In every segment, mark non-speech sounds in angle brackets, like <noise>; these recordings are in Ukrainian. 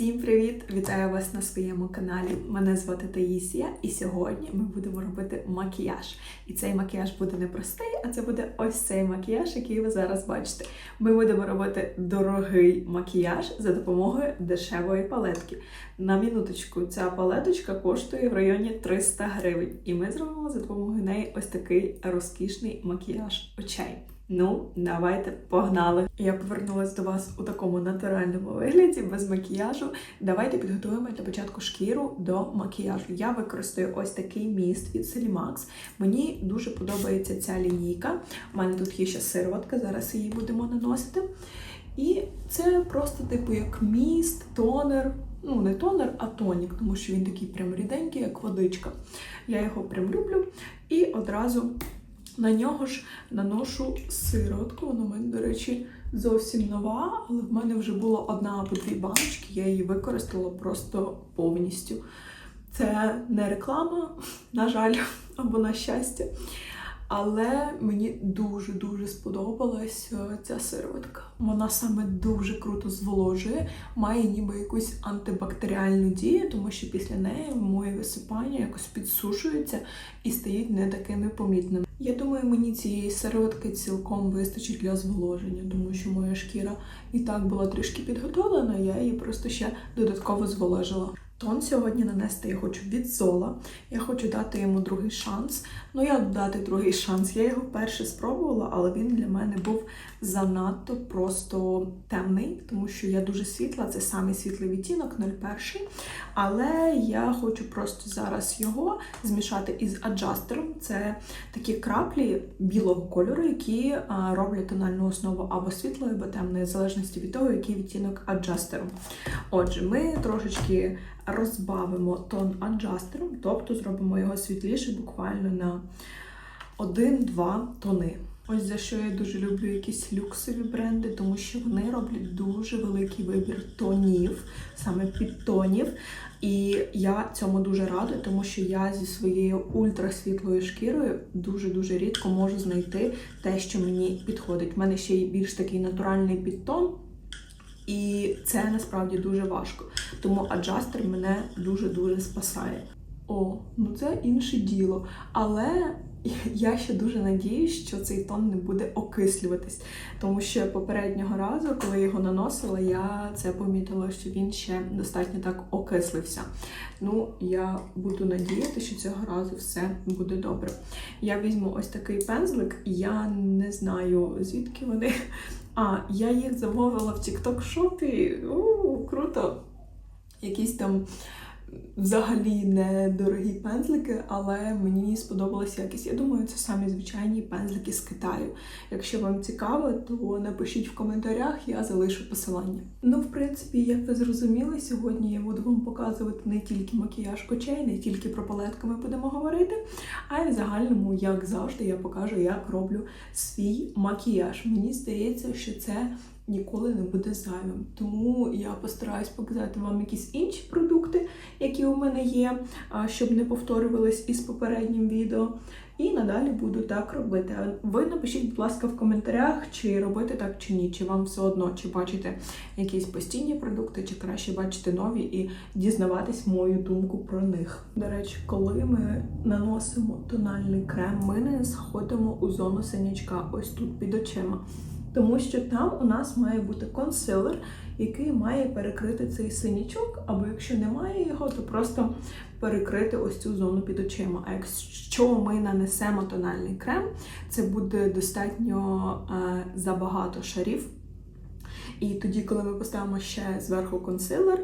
Всім привіт! Вітаю вас на своєму каналі. Мене звати Таїсія, і сьогодні ми будемо робити макіяж. І цей макіяж буде не простий, а це буде ось цей макіяж, який ви зараз бачите. Ми будемо робити дорогий макіяж за допомогою дешевої палетки. На минуточку, ця палеточка коштує в районі 300 гривень. І ми зробимо за допомогою неї ось такий розкішний макіяж очей. Ну, давайте погнали. Я повернулася до вас у такому натуральному вигляді, без макіяжу. Давайте підготуємо для початку шкіру до макіяжу. Я використаю ось такий міст від Selimax. Мені дуже подобається ця лінійка. У мене тут є ще сироватка, зараз її будемо наносити. І це просто, типу, як міст, тонер. Ну, не тонер, а тонік, тому що він такий прям ріденький, як водичка. Я його прям люблю. І одразу на нього ж наношу сироватку. Вона в мене, до речі, зовсім нова, але в мене вже була одна або дві баночки, я її використала просто повністю. Це не реклама, на жаль, або на щастя. Але мені дуже-дуже сподобалась е, ця сироватка. Вона саме дуже круто зволожує, має ніби якусь антибактеріальну дію, тому що після неї моє висипання якось підсушується і стають не такими помітними. Я думаю, мені цієї сироватки цілком вистачить для зволоження, тому що моя шкіра і так була трішки підготовлена, я її просто ще додатково зволожила. Тон сьогодні нанести я хочу від зола. Я хочу дати йому другий шанс. Ну, як дати другий шанс? Я його вперше спробувала, але він для мене був занадто просто темний, тому що я дуже світла, це самий світлий відтінок, 01. Але я хочу просто зараз його змішати із аджастером. Це такі краплі білого кольору, які роблять тональну основу або світлої, або темної, в залежності від того, який відтінок аджастеру. Отже, ми трошечки розбавимо тон аджастером, тобто зробимо його світліше буквально на 1-2 тони. Ось за що я дуже люблю якісь люксові бренди, тому що вони роблять дуже великий вибір тонів, саме підтонів. І я цьому дуже рада, тому що я зі своєю ультрасвітлою шкірою дуже-дуже рідко можу знайти те, що мені підходить. У мене ще й більш такий натуральний підтон. І це насправді дуже важко. Тому аджастер мене дуже-дуже спасає. О, ну це інше діло. Але <laughs> я ще дуже надіюсь, що цей тон не буде окислюватись. Тому що попереднього разу, коли я його наносила, я це помітила, що він ще достатньо так окислився. Ну, я буду надіяти, що цього разу все буде добре. Я візьму ось такий пензлик, я не знаю, звідки вони. <laughs> А, я їх замовила в TikTok шопі. У, круто! Якісь там взагалі не дорогі пензлики, але мені сподобалася якість. Я думаю, це самі звичайні пензлики з Китаю. Якщо вам цікаво, то напишіть в коментарях, я залишу посилання. Ну, в принципі, як ви зрозуміли, сьогодні я буду вам показувати не тільки макіяж очей, не тільки про палетку ми будемо говорити, а й в загальному, як завжди, я покажу, як роблю свій макіяж. Мені здається, що це ніколи не буде зайвим. Тому я постараюсь показати вам якісь інші продукти, які у мене є, щоб не повторювались із попереднім відео. І надалі буду так робити. Ви напишіть, будь ласка, в коментарях, чи робити так чи ні, чи вам все одно, чи бачите якісь постійні продукти, чи краще бачити нові і дізнаватись мою думку про них. До речі, коли ми наносимо тональний крем, ми не заходимо у зону синячка, ось тут під очима. Тому що там у нас має бути консилер, який має перекрити цей синячок, або якщо немає його, то просто перекрити ось цю зону під очима. А якщо ми нанесемо тональний крем, це буде достатньо е, забагато шарів. І тоді, коли ми поставимо ще зверху консилер,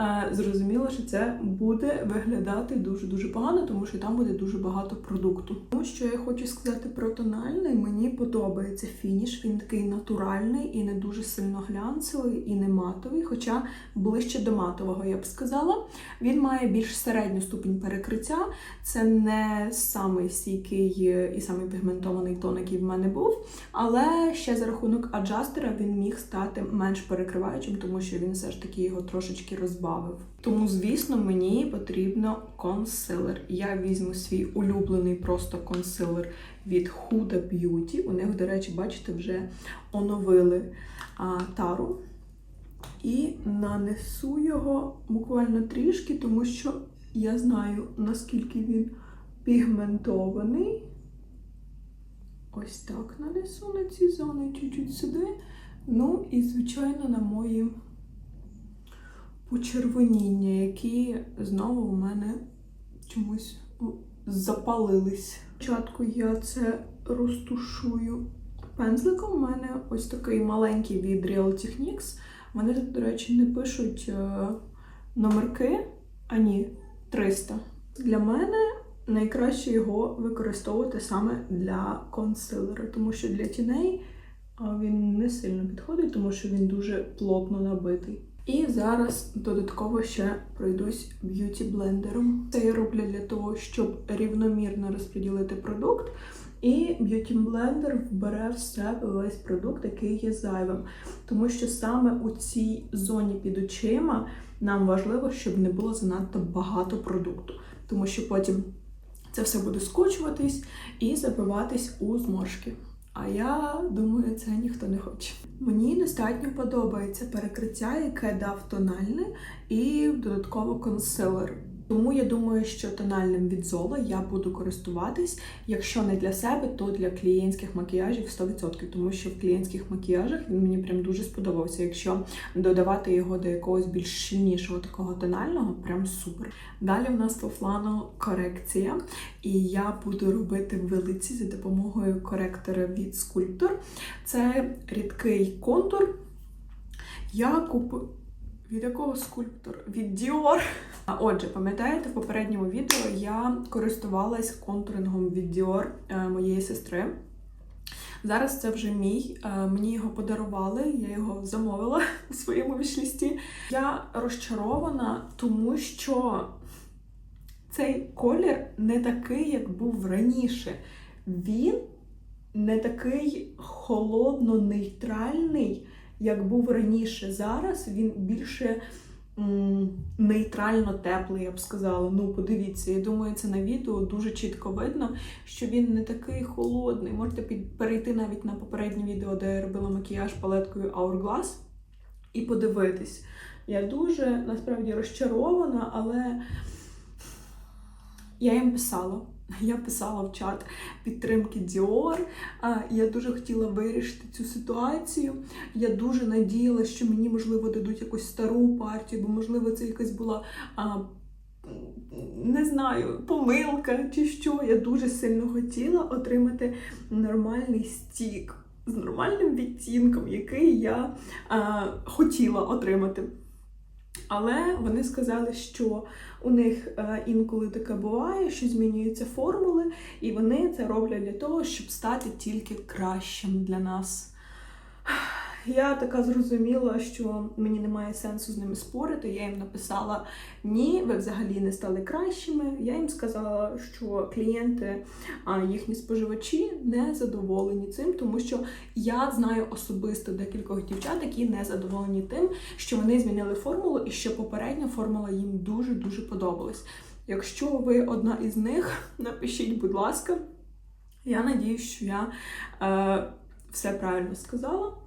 е, зрозуміло, що це буде виглядати дуже-дуже погано, тому що там буде дуже багато продукту. Тому що я хочу сказати про тональний, мені подобається фініш. Він такий натуральний і не дуже сильно глянцевий, і не матовий, хоча ближче до матового, я б сказала. Він має більш середню ступінь перекриття. Це не самий стійкий і самий пігментований тон, який в мене був. Але ще за рахунок аджастера він міг стати менш перекриваючим, тому що він все ж таки його трошечки розбавив. Тому, звісно, мені потрібно консилер. Я візьму свій улюблений просто консилер від Huda Beauty. У них, до речі, бачите, вже оновили а, тару. І нанесу його буквально трішки, тому що я знаю, наскільки він пігментований. Ось так нанесу на ці зони чуть-чуть сюди. Ну і, звичайно, на мої почервоніння, які знову у мене чомусь запалились. Спочатку я це розтушую пензликом. У мене ось такий маленький від Real Techniques. Тут, до речі, не пишуть е, номерки, а ні, 300. Для мене найкраще його використовувати саме для консилера, тому що для тіней а, він не сильно підходить, тому що він дуже плотно набитий. І зараз додатково ще пройдусь б'юті блендером. Це я роблю для того, щоб рівномірно розподілити продукт. І б'юті блендер вбере в себе весь продукт, який є зайвим. Тому що саме у цій зоні під очима нам важливо, щоб не було занадто багато продукту, тому що потім це все буде скочуватись і забиватись у зморшки. А я думаю, це ніхто не хоче. Мені достатньо подобається перекриття, яке дав тональне, і додатково консилер. Тому я думаю, що тональним від Zola я буду користуватись, якщо не для себе, то для клієнтських макіяжів 100%, тому що в клієнтських макіяжах він мені прям дуже сподобався. Якщо додавати його до якогось більш щільнішого такого тонального, прям супер. Далі в нас по флану корекція, і я буду робити вилиці за допомогою коректора від Sculptor. Це рідкий контур. Я купила. Від якого скульптор? Від Dior. А отже, пам'ятаєте, в попередньому відео я користувалась контурингом від Dior е, моєї сестри. Зараз це вже мій. Е, Мені його подарували, я його замовила <laughs> у своєму вішлісті. Я розчарована, тому що цей колір не такий, як був раніше. Він не такий холодно-нейтральний як був раніше. Зараз він більше нейтрально теплий, я б сказала. Ну, подивіться, я думаю, це на відео дуже чітко видно, що він не такий холодний. Можете перейти навіть на попереднє відео, де я робила макіяж палеткою Hourglass, і подивитись. Я дуже насправді розчарована, але я їм писала. <laughs> Я писала в чат підтримки Dior. Я дуже хотіла вирішити цю ситуацію. Я дуже надіялася, що мені, можливо, дадуть якусь стару партію, бо, можливо, це якась була. Не знаю, помилка чи що. Я дуже сильно хотіла отримати нормальний стік з нормальним відтінком, який я а, хотіла отримати. Але вони сказали, що у них е, інколи таке буває, що змінюються формули, і вони це роблять для того, щоб стати тільки кращим для нас. Я така зрозуміла, що мені немає сенсу з ними спорити. Я їм написала ні, ви взагалі не стали кращими. Я їм сказала, що клієнти, їхні споживачі не задоволені цим, тому що я знаю особисто декількох дівчат, які не задоволені тим, що вони змінили формулу і що попередня формула їм дуже-дуже подобалась. Якщо ви одна із них, <laughs> напишіть, будь ласка, я надію, що я е, все правильно сказала.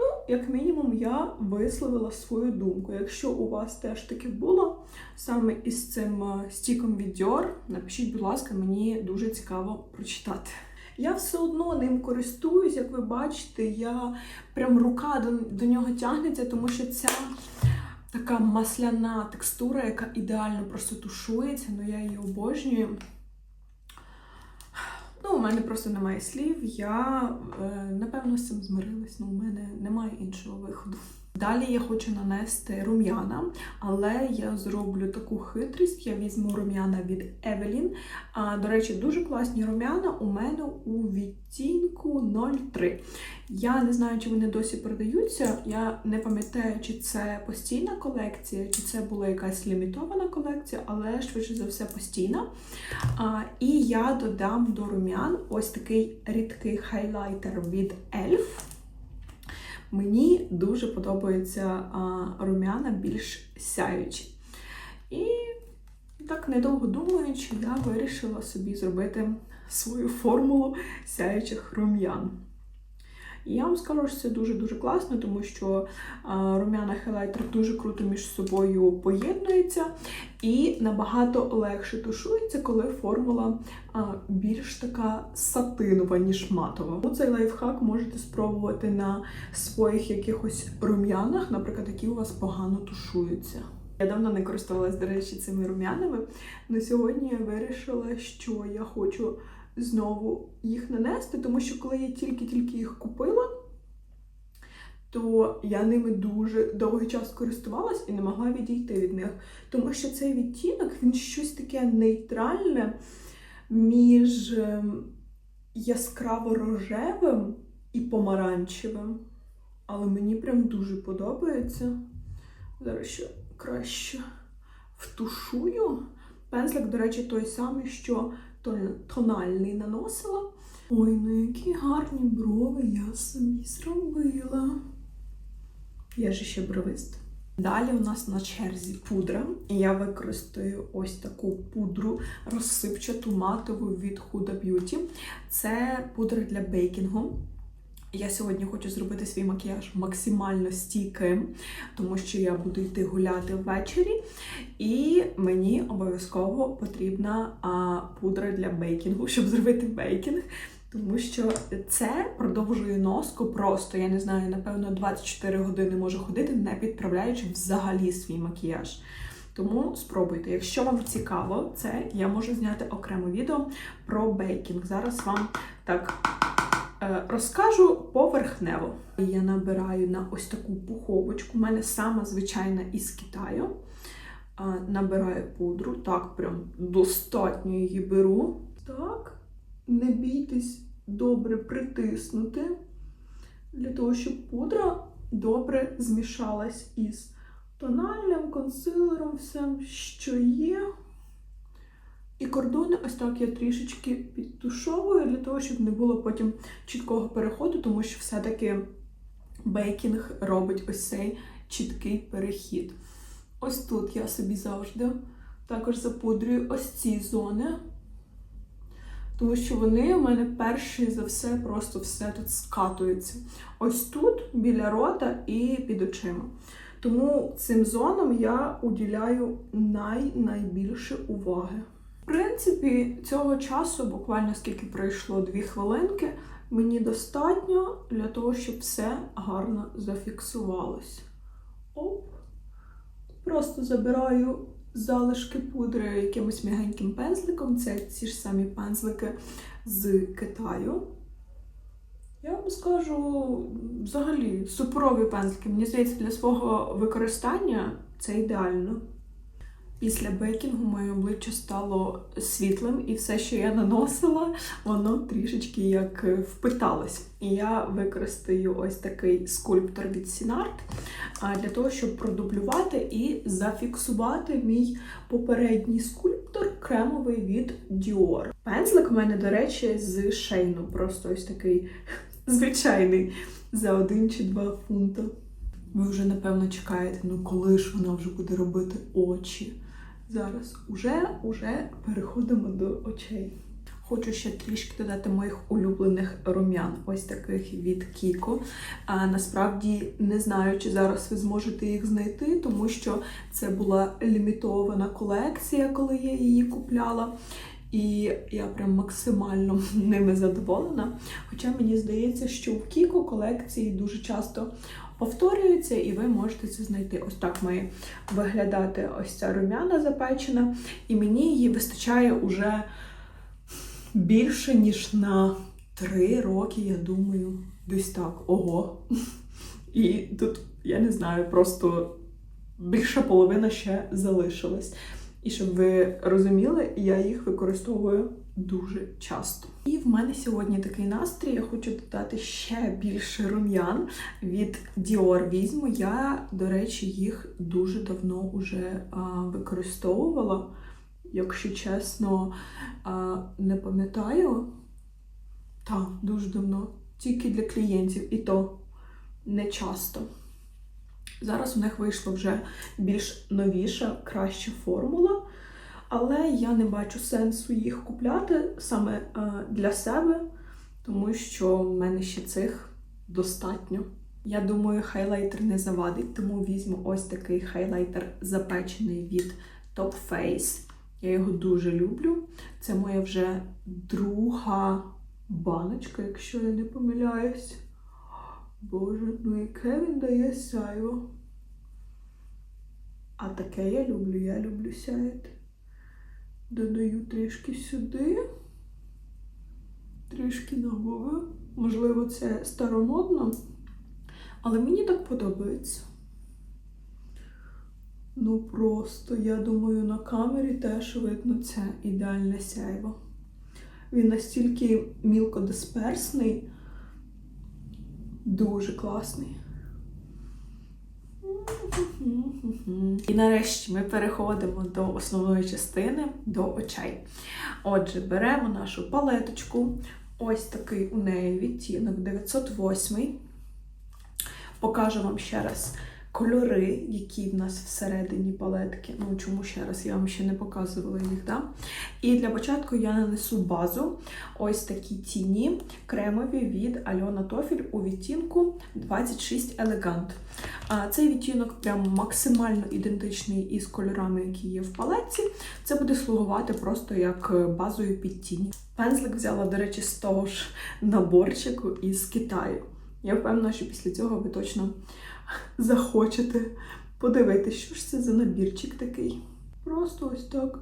Ну, як мінімум, я висловила свою думку. Якщо у вас теж таке було саме із цим е, стіком від Dior, напишіть, будь ласка, мені дуже цікаво прочитати. Я все одно ним користуюсь, як ви бачите, я прям рука до, до нього тягнеться, тому що ця така масляна текстура, яка ідеально просто тушується, ну я її обожнюю. Ну, у мене просто немає слів. Я е, напевно з цим змирилась. Ну, у мене немає іншого виходу. Далі я хочу нанести рум'яна, але я зроблю таку хитрість. Я візьму рум'яна від Evelyn. А, До речі, дуже класні рум'яна у мене у відтінку 03. Я не знаю, чи вони досі продаються. Я не пам'ятаю, чи це постійна колекція, чи це була якась лімітована колекція, але швидше за все постійна. А, І я додам до рум'ян ось такий рідкий хайлайтер від ELF. Мені дуже подобаються рум'яна більш сяючі. І так, недовго думаючи, я вирішила собі зробити свою формулу сяючих рум'ян. І я вам скажу, що це дуже-дуже класно, тому що рум'яна хайлайтер дуже круто між собою поєднується і набагато легше тушується, коли формула більш така сатинова, ніж матова. Ну, Цей лайфхак можете спробувати на своїх якихось рум'янах, наприклад, які у вас погано тушуються. Я давно не користувалась, до речі, цими рум'янами. але сьогодні я вирішила, що я хочу знову їх нанести, тому що коли я тільки-тільки їх купила, то я ними дуже довгий час користувалась і не могла відійти від них. Тому що цей відтінок він щось таке нейтральне між ем, яскраво-рожевим і помаранчевим. Але мені прям дуже подобається. Зараз ще краще втушую. Пензлик, до речі, той самий, що тональний наносила. Ой, ну які гарні брови я собі зробила. Я ж ще бровист. Далі у нас на черзі пудра. І я використаю ось таку пудру розсипчату матову від Huda Beauty. Це пудра для бейкінгу. Я сьогодні хочу зробити свій макіяж максимально стійким, тому що я буду йти гуляти ввечері, і мені обов'язково потрібна а, пудра для бейкінгу, щоб зробити бейкінг. Тому що це продовжує носку просто, я не знаю, напевно, 24 години можу ходити, не підправляючи взагалі свій макіяж. Тому спробуйте. Якщо вам цікаво, це я можу зняти окреме відео про бейкінг. Зараз вам так розкажу поверхнево. Я набираю на ось таку пуховочку. У мене сама звичайна із Китаю. Е, Набираю пудру, так, прям достатньо її беру. Так, не бійтесь добре притиснути, для того, щоб пудра добре змішалась із тональним, консилером, всім, що є. І кордони ось так я трішечки підтушовую, для того, щоб не було потім чіткого переходу, тому що все-таки бейкінг робить ось цей чіткий перехід. Ось тут я собі завжди також запудрюю ось ці зони. Тому що вони у мене перші за все просто все тут скатується. Ось тут, біля рота і під очима. Тому цим зонам я уділяю най-найбільше уваги. Принципі, цього часу, буквально скільки пройшло 2 хвилинки, мені достатньо для того, щоб все гарно зафіксувалось. Оп. Просто забираю залишки пудри якимось м'ягеньким пензликом. Це ці ж самі пензлики з Китаю. Я вам скажу, взагалі, суперові пензлики. Мені здається, для свого використання це ідеально. Після бейкінгу моє обличчя стало світлим, і все, що я наносила, воно трішечки як е, впиталось. І я використаю ось такий скульптор від а, для того, щоб продублювати і зафіксувати мій попередній скульптор кремовий від Dior. Пензлик у мене, до речі, з шейну, просто ось такий <laughs> звичайний за один чи два фунта. Ви вже напевно чекаєте, ну коли ж вона вже буде робити очі. Зараз уже, уже переходимо до очей. Хочу ще трішки додати моїх улюблених рум'ян, ось таких від Кіко. А насправді не знаю, чи зараз ви зможете їх знайти, тому що це була лімітована колекція, коли я її купляла. І я прям максимально <laughs> ними задоволена. Хоча мені здається, що в Кіко колекції дуже часто повторюються, і ви можете це знайти. Ось так має виглядати ось ця рум'яна запечена, і мені її вистачає уже більше, ніж на три роки, я думаю. Десь так. Ого. І тут, я не знаю, просто більша половина ще залишилась. І щоб ви розуміли, я їх використовую дуже часто. І в мене сьогодні такий настрій. Я хочу додати ще більше рум'ян від Dior візьму. Я, до речі, їх дуже давно вже а, використовувала. Якщо чесно, а, не пам'ятаю. Так, дуже давно. Тільки для клієнтів, і то не часто. Зараз у них вийшла вже більш новіша, краща формула, але я не бачу сенсу їх купляти саме е, для себе, тому що в мене ще цих достатньо. Я думаю, хайлайтер не завадить, тому візьму ось такий хайлайтер запечений від Top Face. Я його дуже люблю. Це моя вже друга баночка, якщо я не помиляюсь. Боже, ну яке він дає сяйво. А таке я люблю, я люблю сяяти. Додаю трішки сюди, трішки на губи. Можливо, це старомодно, але мені так подобається. Ну просто, я думаю, на камері теж видно це ідеальне сяйво. Він настільки мілкодисперсний, дуже класний. І нарешті ми переходимо до основної частини, до очей. Отже, беремо нашу палеточку. Ось такий у неї відтінок 908. Покажу вам ще раз кольори, які в нас всередині палетки. Ну, чому ще раз, я вам ще не показувала їх, да? І для початку я нанесу базу. Ось такі тіні кремові від Альона Тофіль у відтінку 26 Elegant. А Цей відтінок прям максимально ідентичний із кольорами, які є в палетці. Це буде слугувати просто як базою під тіні. Пензлик взяла, до речі, з того ж наборчику із Китаю. Я впевнена, що після цього ви точно захочете подивитися, що ж це за набірчик такий. Просто ось так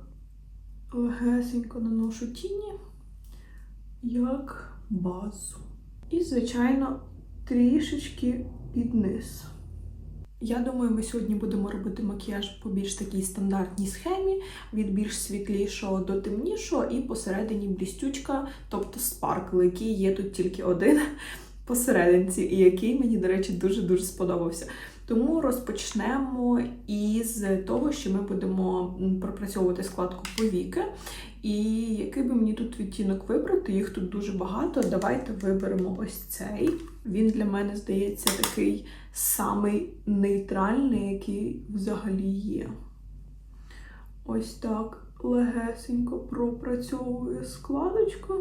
легесенько наношу тіні, як базу. І, звичайно, трішечки під низ. Я думаю, ми сьогодні будемо робити макіяж по більш такій стандартній схемі, від більш світлішого до темнішого, і посередині блістючка, тобто спаркл, який є тут тільки один посерединці, і який мені, до речі, дуже-дуже сподобався. Тому розпочнемо із того, що ми будемо пропрацьовувати складку повіки. І який би мені тут відтінок вибрати, їх тут дуже багато. Давайте виберемо ось цей. Він для мене здається такий самий нейтральний, який взагалі є. Ось так легесенько пропрацьовує складочку.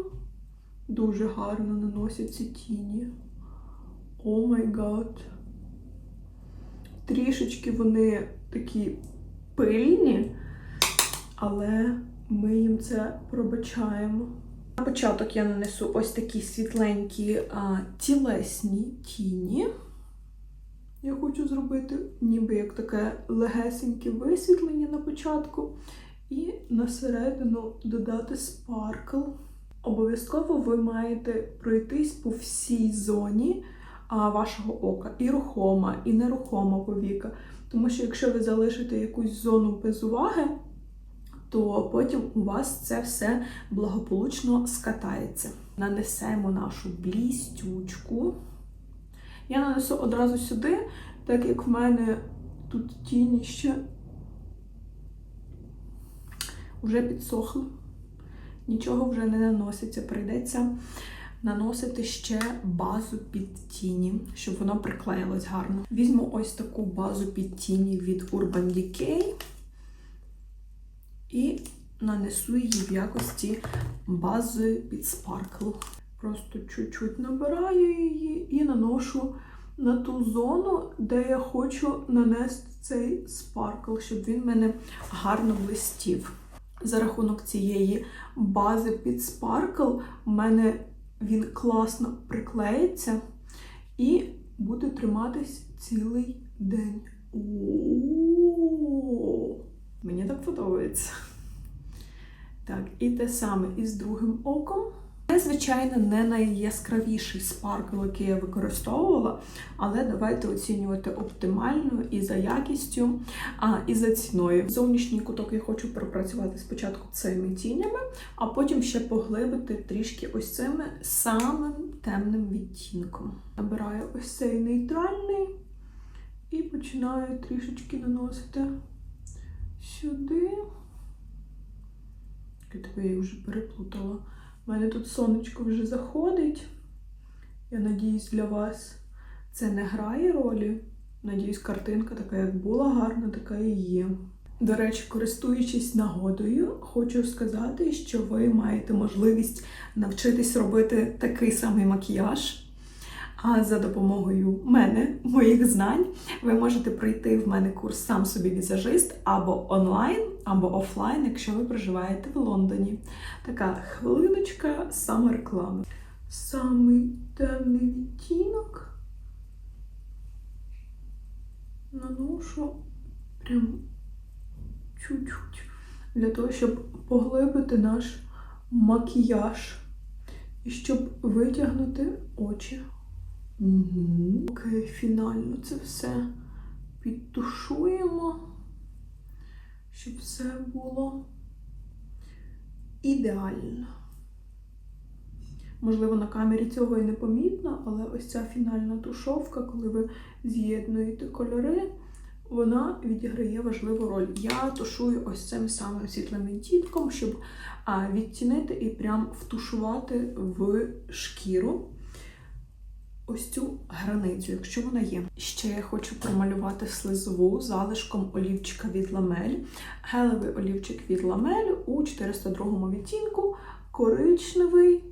Дуже гарно наносяться тіні. О май гад. Трішечки вони такі пильні, але ми їм це пробачаємо. На початок я нанесу ось такі світленькі а, тілесні тіні. Я хочу зробити ніби як таке легесеньке висвітлення на початку. І на середину додати спаркл. Обов'язково ви маєте пройтись по всій зоні вашого ока, і рухома, і нерухома повіка. Тому що якщо ви залишите якусь зону без уваги, то потім у вас це все благополучно скатається. Нанесемо нашу блістючку. Я нанесу одразу сюди, так як в мене тут тіні ще вже підсохли нічого вже не наноситься. Прийдеться наносити ще базу під тіні, щоб воно приклеїлось гарно. Візьму ось таку базу під тіні від Urban Decay і нанесу її в якості бази під спаркл. Просто чуть-чуть набираю її і наношу на ту зону, де я хочу нанести цей спаркл, щоб він в мене гарно блистів за рахунок цієї бази під Sparkle у мене він класно приклеїться і буде триматись цілий день. О-о-о! Мені так подобається. Так, і те саме із другим оком. Це, звичайно, не найяскравіший спаркл, який я використовувала, але давайте оцінювати оптимально і за якістю, а і за ціною. Зовнішній куток я хочу пропрацювати спочатку цими тінями, а потім ще поглибити трішки ось цими самим темним відтінком. Набираю ось цей нейтральний і починаю трішечки наносити сюди. Я вже переплутала. У мене тут сонечко вже заходить. Я надіюсь, для вас це не грає ролі. Надіюсь, картинка така, як була гарна, така і є. До речі, користуючись нагодою, хочу сказати, що ви маєте можливість навчитись робити такий самий макіяж за допомогою мене, моїх знань, ви можете пройти в мене курс сам собі візажист або онлайн, або офлайн, якщо ви проживаєте в Лондоні. Така хвилиночка самореклами. Самий темний відтінок наношу прям чуть-чуть для того, щоб поглибити наш макіяж і щоб витягнути очі. Угу. Окей, фінально це все підтушуємо, щоб все було ідеально. Можливо, на камері цього і не помітно, але ось ця фінальна тушовка, коли ви з'єднуєте кольори, вона відіграє важливу роль. Я тушую ось цим самим світлим відтінком, щоб відтінити і прям втушувати в шкіру ось цю границю, якщо вона є. Ще я хочу промалювати слизову залишком олівчика від ламель. Гелевий олівчик від ламель у 402 відтінку, коричневий.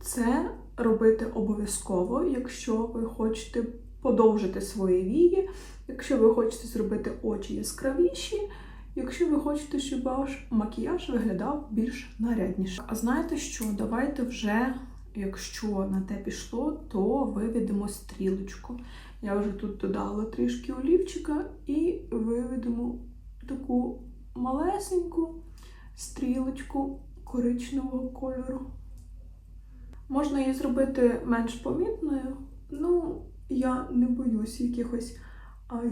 Це робити обов'язково, якщо ви хочете подовжити свої вії, якщо ви хочете зробити очі яскравіші, якщо ви хочете, щоб ваш макіяж виглядав більш нарядніше. А знаєте що? Давайте вже, якщо на те пішло, то виведемо стрілочку. Я вже тут додала трішки олівчика і виведемо таку малесеньку стрілочку коричневого кольору. Можна її зробити менш помітною, ну, я не боюсь якихось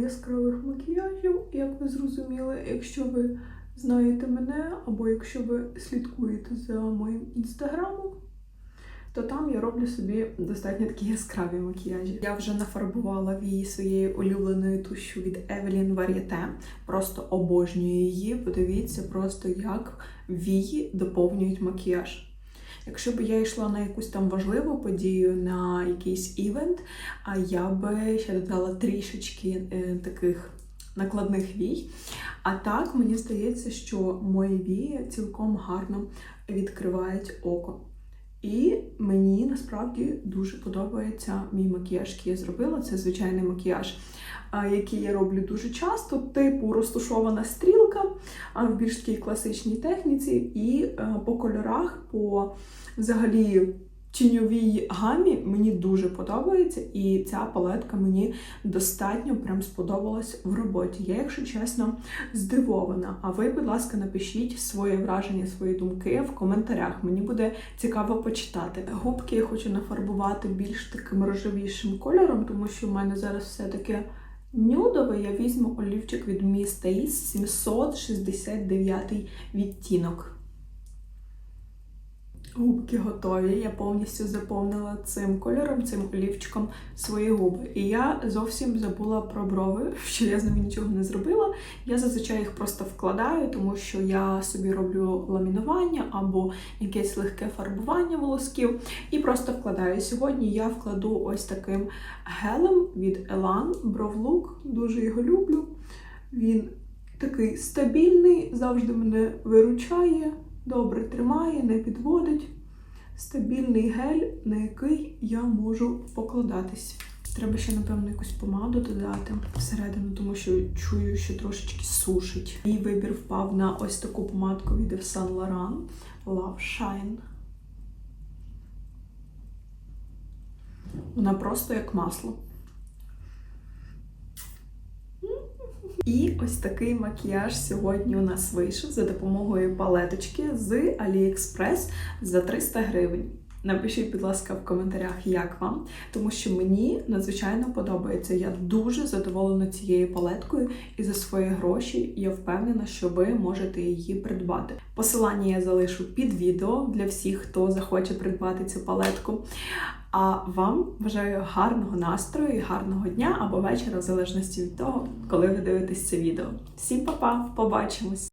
яскравих макіяжів, як ви зрозуміли, якщо ви знаєте мене, або якщо ви слідкуєте за моїм інстаграмом, то там я роблю собі достатньо такі яскраві макіяжі. Я вже нафарбувала вії своєю улюбленою тушю від Evelyn Varieté. Просто обожнюю її. Подивіться просто, як вії доповнюють макіяж. Якщо б я йшла на якусь там важливу подію, на якийсь івент, а я би ще додала трішечки е, таких накладних вій. А так мені здається, що мої вії цілком гарно відкривають око. І мені насправді дуже подобається мій макіяж, який я зробила. Це звичайний макіяж, який я роблю дуже часто, типу розташована стрілка в більш такій класичній техніці, і по кольорах, по взагалі тіньовій гамі мені дуже подобається, і ця палетка мені достатньо прям сподобалась в роботі. Я, якщо чесно, здивована. А ви, будь ласка, напишіть своє враження, свої думки в коментарях. Мені буде цікаво почитати. Губки я хочу нафарбувати більш таким рожевішим кольором, тому що в мене зараз все таке. Нюдовий я візьму олівчик від Miss Taste 769 відтінок. Губки готові. Я повністю заповнила цим кольором, цим олівчиком свої губи. І я зовсім забула про брови, <laughs> що я з ними нічого не зробила. Я зазвичай їх просто вкладаю, тому що я собі роблю ламінування або якесь легке фарбування волосків. І просто вкладаю. Сьогодні я вкладу ось таким гелем від Elan Brow Дуже його люблю. Він такий стабільний, завжди мене виручає добре тримає, не підводить. Стабільний гель, на який я можу покладатись. Треба ще, напевно, якусь помаду додати всередину, тому що чую, що трошечки сушить. Мій вибір впав на ось таку помадку від Yves Saint Laurent Love Shine. Вона просто як масло. І ось такий макіяж сьогодні у нас вийшов за допомогою палеточки з AliExpress за 300 гривень. Напишіть, будь ласка, в коментарях, як вам, тому що мені надзвичайно подобається. Я дуже задоволена цією палеткою, і за свої гроші я впевнена, що ви можете її придбати. Посилання я залишу під відео для всіх, хто захоче придбати цю палетку. А вам бажаю гарного настрою і гарного дня або вечора, в залежності від того, коли ви дивитесь це відео. Всім па-па, побачимось!